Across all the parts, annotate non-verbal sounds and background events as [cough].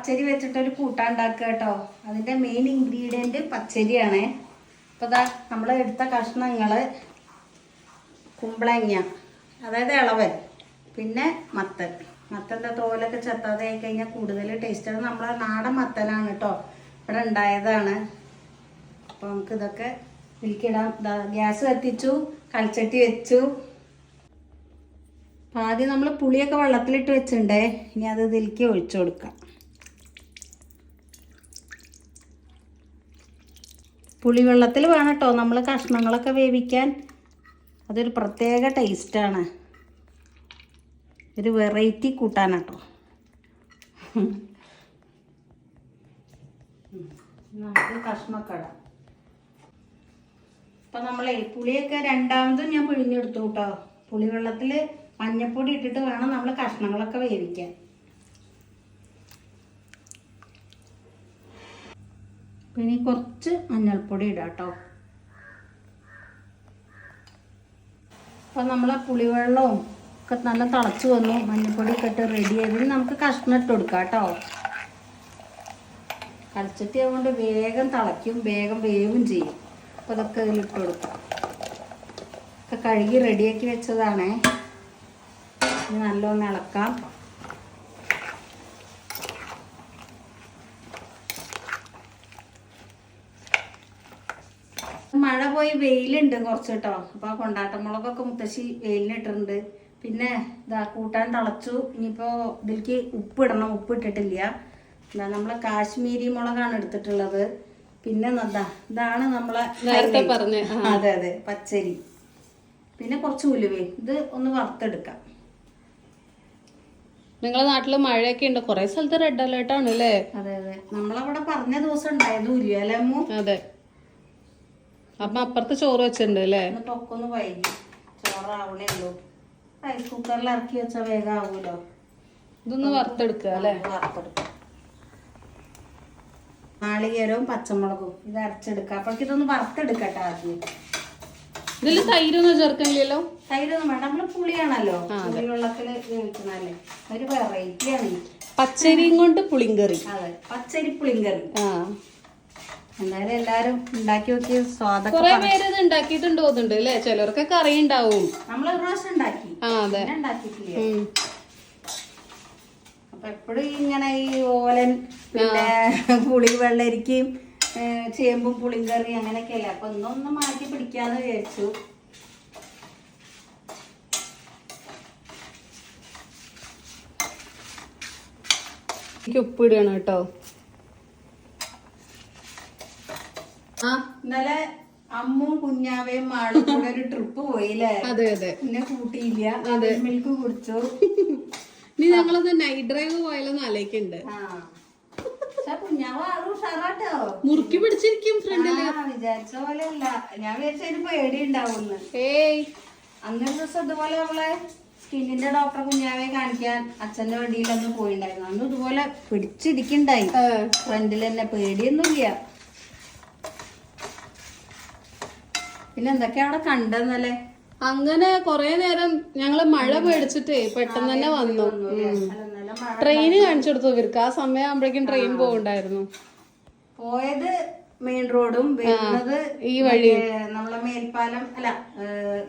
പച്ചരി വെച്ചിട്ടൊരു കൂട്ടാൻ ഉണ്ടാക്കുക കേട്ടോ. അതിന്റെ മെയിൻ ഇൻഗ്രീഡിയന്റ് പച്ചരിയാണ്. അപ്പോൾ ഇതാ നമ്മൾ എടുത്ത കഷ്ണങ്ങൾ കുമ്പളങ്ങ അതായത് ഇളവൻ പിന്നെ മത്തൻ. മത്തന്റെ തോലൊക്കെ ചെത്താതെ ആയി കഴിഞ്ഞാൽ കൂടുതൽ ടേസ്റ്റ് അത് നമ്മളെ നാടൻ മത്തനാണ് കേട്ടോ. ഇവിടെ ഉണ്ടായതാണ്. അപ്പോൾ നമുക്ക് ഇതൊക്കെ ദാ ഗ്യാസ് കത്തിച്ചു കൽച്ചട്ടി വെച്ചു. അപ്പം ആദ്യം നമ്മൾ പുളിയൊക്കെ വെള്ളത്തിലിട്ട് വെച്ചിട്ടുണ്ടേ. ഇനി അത് ഇതിലേക്ക് ഒഴിച്ചു കൊടുക്കാം. പുളിവെള്ളത്തിൽ വേണം കേട്ടോ നമ്മൾ കഷ്ണങ്ങളൊക്കെ വേവിക്കാൻ. അതൊരു പ്രത്യേക ടേസ്റ്റാണ് ഒരു വെറൈറ്റി കൂട്ടാനാട്ടോ നമുക്ക് കഷ്ണമൊക്കെ ഇടാം. നമ്മളെ പുളിയൊക്കെ രണ്ടാമതും ഞാൻ പിഴിഞ്ഞെടുത്തു കേട്ടോ പുളിവെള്ളത്തിൽ മഞ്ഞപ്പൊടി ഇട്ടിട്ട് വേണം നമ്മൾ കഷ്ണങ്ങളൊക്കെ വേവിക്കാൻ. പിന്നെ കുറച്ച് മഞ്ഞൾപ്പൊടി ഇടാം കേട്ടോ. അപ്പം നമ്മളെ പുളിവെള്ളവും ഒക്കെ നല്ല തിളച്ച് വന്നു. മഞ്ഞൾപ്പൊടി ഒക്കെ ഇട്ട് റെഡി ആയതിന് നമുക്ക് കഷ്ണം ഇട്ട് കൊടുക്കാം കേട്ടോ. കളിച്ചിട്ട് ആയതുകൊണ്ട് വേഗം തിളയ്ക്കും. വേഗം വേവും ചെയ്യും. അപ്പോൾ ഇതൊക്കെ ഇതിലിട്ട് കൊടുക്കാം. ഒക്കെ കഴുകി റെഡിയാക്കി വെച്ചതാണേ. നല്ലോണം ഇളക്കാം. മഴ പോയി വെയിലുണ്ട് കുറച്ച് കേട്ടോ അപ്പൊ ആ കൊണ്ടാട്ടമുളകൊക്കെ മുത്തശ്ശി വെയിലിനിട്ടിട്ടുണ്ട് പിന്നെ ഇതാ കൂട്ടാൻ തിളച്ചു. ഇനിയിപ്പോ ഇതിലേക്ക് ഉപ്പ് ഇടണം. ഉപ്പ് ഇട്ടിട്ടില്ല. എന്താ നമ്മളെ കാശ്മീരി മുളകാണ് എടുത്തിട്ടുള്ളത്. പിന്നെ എന്താ ഇതാണ് നമ്മളെ നേരത്തെ പറഞ്ഞ, അതെ അതെ പച്ചരി. പിന്നെ കുറച്ച് ഉലുവേ. ഇത് ഒന്ന് വറുത്തെടുക്കാം. നിങ്ങളെ നാട്ടിൽ മഴയൊക്കെ ഉണ്ട്. കുറെ സ്ഥലത്ത് റെഡ് അലേർട്ട് ആണ് അല്ലേ? അതെ അതെ. നമ്മളവിടെ പറഞ്ഞ ദിവസം ഉണ്ടായതും ഇല്ല അല്ലേ അതെ. അപ്പൊ അപ്പുറത്ത് ചോറ് വെച്ചിട്ടുണ്ട് അല്ലേ? പൊക്കൊന്ന് വൈകി. ചോറാവണേ ഉള്ളൂ. റൈസ് കുക്കറിൽ ഇറക്കി വെച്ചാൽ വേഗം ആവൂലോ? ഇതൊന്ന് വറുത്തെടുക്കുക അല്ലേ? വറുത്തെടുക്കാം നാളികേരവും പച്ചമുളകും ഇത് അരച്ചെടുക്കാം അപ്പൊ ഇതൊന്ന് വറുത്തെടുക്കട്ടെ ആദ്യം. ഇതിൽ തൈരൊന്നും ചേർക്കണില്ലല്ലോ? തൈരൊന്നും വേണ്ട. നമ്മൾ പുളിയാണല്ലോ. പുളിവെള്ളത്തിൽ വേവിക്കുന്നതല്ലേ. ഒരു വെറൈറ്റിയാണ് പച്ചരിയും കൊണ്ട് പുളിങ്കറി. അതെ. പച്ചരി പുളിങ്കറി. ആ. എന്തായാലും എല്ലാരും ഉണ്ടാക്കി നോക്കിയ സ്വാദം കുറെ പേര് ഇത് ഉണ്ടാക്കിയിട്ടുണ്ട് തോന്നുന്നുണ്ട് അല്ലേ? ചിലർക്കൊക്കെ അറിയുണ്ടാവും. നമ്മൾ ഒരു പ്രാവശ്യം ഉണ്ടാക്കി. ആ അതെ. ഉണ്ടാക്കിയിട്ടില്ല. അപ്പൊ എപ്പോഴും ഇങ്ങനെ ഈ ഓലൻ പിന്നെ പുളി വെള്ളരിക്കയും ഏ, ചേമ്പും പുളിങ്കറി അങ്ങനെയൊക്കെയല്ലേ അപ്പൊ ഒന്നൊന്ന് മാറ്റി പിടിക്കാന്ന് വിചാരിച്ചു. എനിക്ക് ഉപ്പിടുകയാണ് കേട്ടോ ആ ഇന്നലെ അമ്മും കുഞ്ഞാവയും മാളും കൂടെ ഒരു ട്രിപ്പ് പോയില്ലേ? അതെ അതെ. പിന്നെ കൂട്ടിയില്ല. അതെ. മിൽക്ക് കുടിച്ചു. ഇനി ഞങ്ങളത് നൈറ്റ് ഡ്രൈവ് പോയാലൊന്ന് ആലോചിക്കുന്നുണ്ട് ആൾ മുറുക്കി പിടിച്ചിരിക്കും ഫ്രണ്ടിൽ വിചാരിച്ച പോലെ അല്ല ഞാൻ വിചാരിച്ച ഒരു പേടി ഉണ്ടാവുന്ന് ഏയ് അന്നൊരു ദിവസം ഇതുപോലെ അവളെ സ്കിന്നിന്റെ ഡോക്ടറെ കുഞ്ഞാവെ കാണിക്കാൻ അച്ഛന്റെ വണ്ടിയിലൊന്ന് പോയിണ്ടായിരുന്നു. അന്ന് ഇതുപോലെ പിടിച്ചിരിക്കണ്ടായി. ഫ്രണ്ടിൽ തന്നെ പേടിയൊന്നുമില്ല. പിന്നെ എന്തൊക്കെയാ അവിടെ കണ്ടെന്നല്ലേ അങ്ങനെ കൊറേ നേരം ഞങ്ങൾ മഴ പേടിച്ചിട്ടേ പെട്ടെന്ന് തന്നെ വന്നു. ട്രെയിന് കാണിച്ചു കൊടുത്തു ഇവർക്ക്. ആ സമയം ആകുമ്പോഴേക്കും ട്രെയിൻ പോകണ്ടായിരുന്നു. പോയത് മെയിൻ റോഡും വരുന്നത് ഈ വഴി. നമ്മളെ മേൽപ്പാലം അല്ല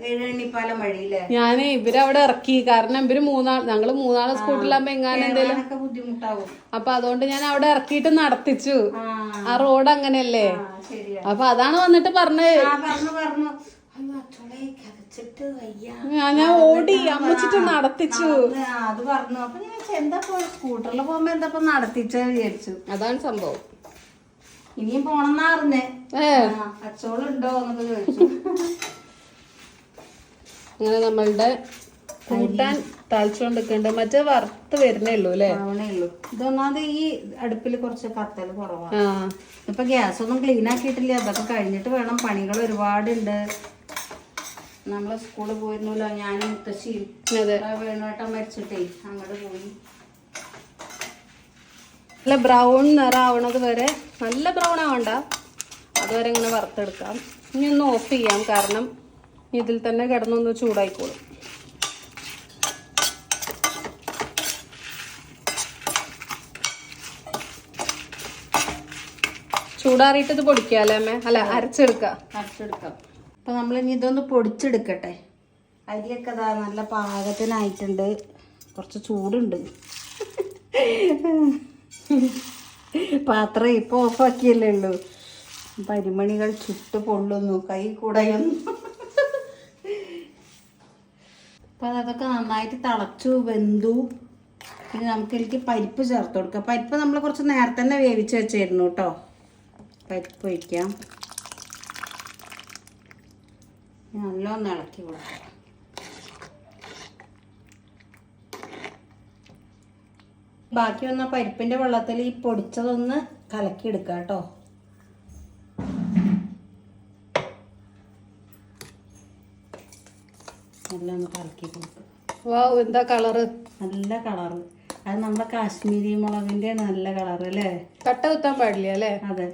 ഏഴണ്ണിപ്പാലം വഴിയില്ലേ? ഞാൻ ഇവരവിടെ ഇറക്കി. കാരണം ഇവർ മൂന്നാൾ ഞങ്ങൾ മൂന്നാൾ സ്കൂട്ടിലാകുമ്പോ എങ്ങാനും എന്തേലും ബുദ്ധിമുട്ടാവും. അപ്പൊ അതുകൊണ്ട് ഞാൻ അവിടെ ഇറക്കിയിട്ട് നടത്തിച്ചു. ആ. റോഡ് അങ്ങനെയല്ലേ? അപ്പൊ അതാണ് വന്നിട്ട് പറഞ്ഞത് പറഞ്ഞു പറഞ്ഞു. ഞാൻ ഓടി അമ്മച്ചിട്ട് നടത്തിച്ചു. അത് പറഞ്ഞു. അപ്പൊ ഞാൻ എന്താ സ്കൂട്ടറിൽ പോകുമ്പോ എന്താ നടത്തിച്ചു വിചാരിച്ചു. അതാണ് സംഭവം. ഇനിയും പോണെന്നാ അറിഞ്ഞേ ഏ. ആ, അച്ചോളുണ്ടോ എന്നൊക്കെ ചോദിച്ചു. അങ്ങനെ നമ്മളുടെ കൂട്ടാൻ തളിച്ചോണ്ടിരിക്കണ്ട് മറ്റേ വറുത്ത് വരുന്നേ ഉള്ളൂ അല്ലേ ഇതൊന്നാമത് ഈ അടുപ്പിൽ കുറച്ച് കത്തൽ കുറവാണ് ഇപ്പൊ ഗ്യാസ് ഒന്നും ക്ലീൻ ആക്കിയിട്ടില്ല. അതൊക്കെ കഴിഞ്ഞിട്ട് വേണം. പണികൾ ഒരുപാടുണ്ട്. നമ്മൾ സ്കൂളിൽ പോയിരുന്നല്ലോ. ഞാനും മുത്തശ്ശിയും വേണോട്ടം മരിച്ചിട്ടേ. അങ്ങോട്ട് പോയി. നല്ല ബ്രൗൺ നിറാവണത് വരെ നല്ല ബ്രൗൺ ആവണ്ട. അതുവരെ ഇങ്ങനെ വറുത്തെടുക്കാം. ഇനി ഒന്ന് ഓഫ് ചെയ്യാം. കാരണം ഇതിൽ തന്നെ കിടന്നൊന്ന് ചൂടായിക്കോളും. ചൂടാറിയിട്ട് ഇത് പൊടിക്കാല്ലേ അമ്മേ? അല്ല അരച്ചെടുക്കാം. അരച്ചെടുക്കാം. അപ്പം നമ്മൾ ഇനി ഇതൊന്ന് പൊടിച്ചെടുക്കട്ടെ. അരിയൊക്കെ ഇതാ നല്ല പാകത്തിനായിട്ടുണ്ട്. കുറച്ച് ചൂടുണ്ട്. [laughs] പാത്രം ഇപ്പോൾ ഓഫാക്കിയല്ലേ ഉള്ളൂ. പരിമണികൾ ചുട്ട് പൊള്ളുന്നു കൈ കുടയുന്നു. അപ്പം അതൊക്കെ നന്നായിട്ട് തിളച്ചു വെന്തു. പിന്നെ നമുക്ക് ഇതിലേക്ക് പരിപ്പ് ചേർത്ത് കൊടുക്കാം. പരിപ്പ് നമ്മൾ കുറച്ച് നേരത്തെ തന്നെ വേവിച്ച് വെച്ചായിരുന്നു കേട്ടോ. പരിപ്പ് ഒഴിക്കാം. നല്ലോണം ഇളക്കി കൊടുക്കാം. ബാക്കി വന്ന പരിപ്പിന്റെ വെള്ളത്തിൽ ഈ പൊടിച്ചതൊന്ന് കലക്കിയെടുക്കുക കേട്ടോ. എല്ലാം ഒന്ന് കലക്കി കൊടുക്കുക വാ എന്താ കളറ് നല്ല കളറ് അത് നമ്മുടെ കാശ്മീരി മുളകിന്റെ നല്ല കളറ് അല്ലേ? കട്ട കുത്താൻ പാടില്ല അല്ലേ? അതെ.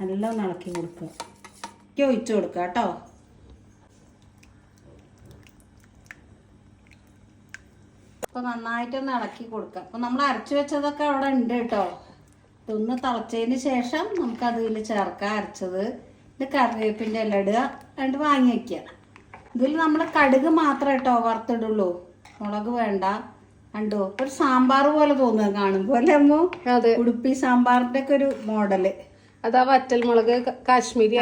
നല്ല ഒന്ന് ഇളക്കി കൊടുക്കുക. ഒഴിച്ചു കൊടുക്കുക കേട്ടോ. അപ്പൊ നന്നായിട്ടൊന്ന് ഇളക്കി കൊടുക്കുക അപ്പൊ നമ്മൾ അരച്ചു വെച്ചതൊക്കെ അവിടെ ഉണ്ട് കേട്ടോ ഇതൊന്ന് തിളച്ചതിന് ശേഷം നമുക്ക് അതിൽ ചേർക്കാം അരച്ചത്. ഇത് കറിവേപ്പിന്റെ ഇല ഇടുക. രണ്ട് വാങ്ങി വെക്കുക ഇതിൽ നമ്മൾ കടുക് മാത്രം കേട്ടോ വറുത്തിടുള്ളൂ. മുളക് വേണ്ട. കണ്ടോ? ഒരു സാമ്പാർ പോലെ തോന്നുക കാണുമ്പോൾ അല്ലേ അമ്മോ? അതെ. ഉടുപ്പി സാമ്പാറിന്റെ ഒക്കെ ഒരു മോഡൽ. അതാ വറ്റൽ മുളക് കാശ്മീരി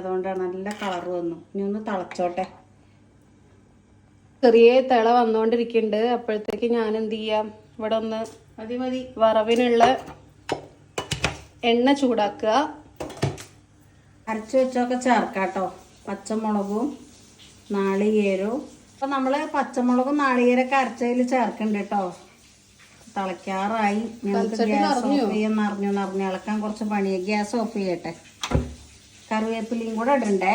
അതുകൊണ്ടാണ് നല്ല കളർ വന്നു. ഇനി ഒന്ന് തിളച്ചോട്ടെ. ചെറിയ തിള വന്നോണ്ടിരിക്കുന്നുണ്ട് അപ്പോഴത്തേക്ക് ഞാൻ എന്ത് ചെയ്യാം? ഇവിടെ ഒന്ന് മതി മതി. വറവിനുള്ള എണ്ണ ചൂടാക്കുക. അരച്ചു വെച്ചൊക്കെ ചേർക്കാട്ടോ. പച്ചമുളകും നാളികേരവും. അപ്പൊ നമ്മൾ പച്ചമുളകും നാളികേരൊക്കെ അരച്ചതിൽ ചേർക്കുന്നുണ്ട് കേട്ടോ. തിളയ്ക്കാറായി. ഞങ്ങൾക്ക് ഗ്യാസ് ഓഫ് ചെയ്യാൻ നിറഞ്ഞു നിറഞ്ഞു ഇളക്കാൻ കുറച്ച് പണിയെ. ഗ്യാസ് ഓഫ് ചെയ്യട്ടെ. കറിവേപ്പിലയും കൂടെ ഇടണ്ടേ?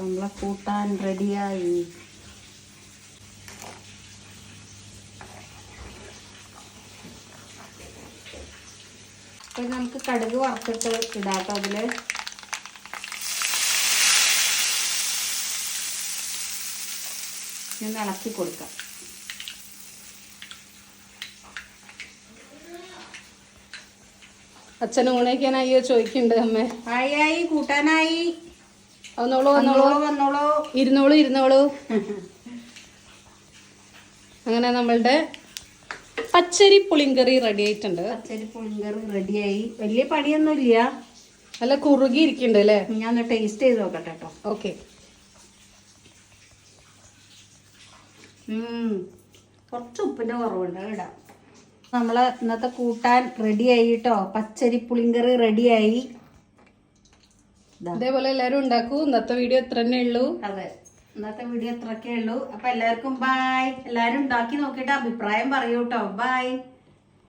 അപ്പൊ നമ്മളെ കൂട്ടാൻ റെഡിയായി അപ്പൊ നമുക്ക് കടുക് വറുത്തിട്ട് ഇടാട്ടോ അതിൽ. ഇനി ഇളക്കി കൊടുക്കാം. അച്ഛൻ ഊണയ്ക്കാനായോ ചോദിക്കുന്നുണ്ട് അമ്മേ. ആയി ആയി കൂട്ടാനായി. വന്നോളൂ വന്നോളൂ. വന്നോളൂ ഇരുന്നോളൂ ഇരുന്നോളൂ. [laughs] അങ്ങനെ നമ്മളുടെ പച്ചരി പുളിങ്കറി റെഡി ആയിട്ടുണ്ട്. പച്ചരി പുളിങ്കറി റെഡിയായി വലിയ പണിയൊന്നുമില്ല. നല്ല കുറുകി ഇരിക്കുന്നുണ്ട് അല്ലേ ഞാൻ ടേസ്റ്റ് ചെയ്ത് നോക്കട്ടെ കേട്ടോ ഓക്കെ. കുറച്ച് ഉപ്പിന്റെ കുറവുണ്ട് ഇടാം. നമ്മൾ ഇന്നത്തെ കൂട്ടാൻ റെഡിയായി കേട്ടോ പച്ചരി പുളിങ്കറി റെഡിയായി ഇതാ എല്ലാരും എല്ലാവരും ഉണ്ടാക്കൂ. ഇന്നത്തെ വീഡിയോ ഇത്ര തന്നെ ഉള്ളൂ. അതെ. ഇന്നത്തെ വീഡിയോ ഇത്രക്കേ ഉള്ളൂ. അപ്പൊ എല്ലാവർക്കും ബായ് എല്ലാരും ഉണ്ടാക്കി നോക്കിയിട്ട് അഭിപ്രായം പറയൂട്ടോ ബൈ ബായ്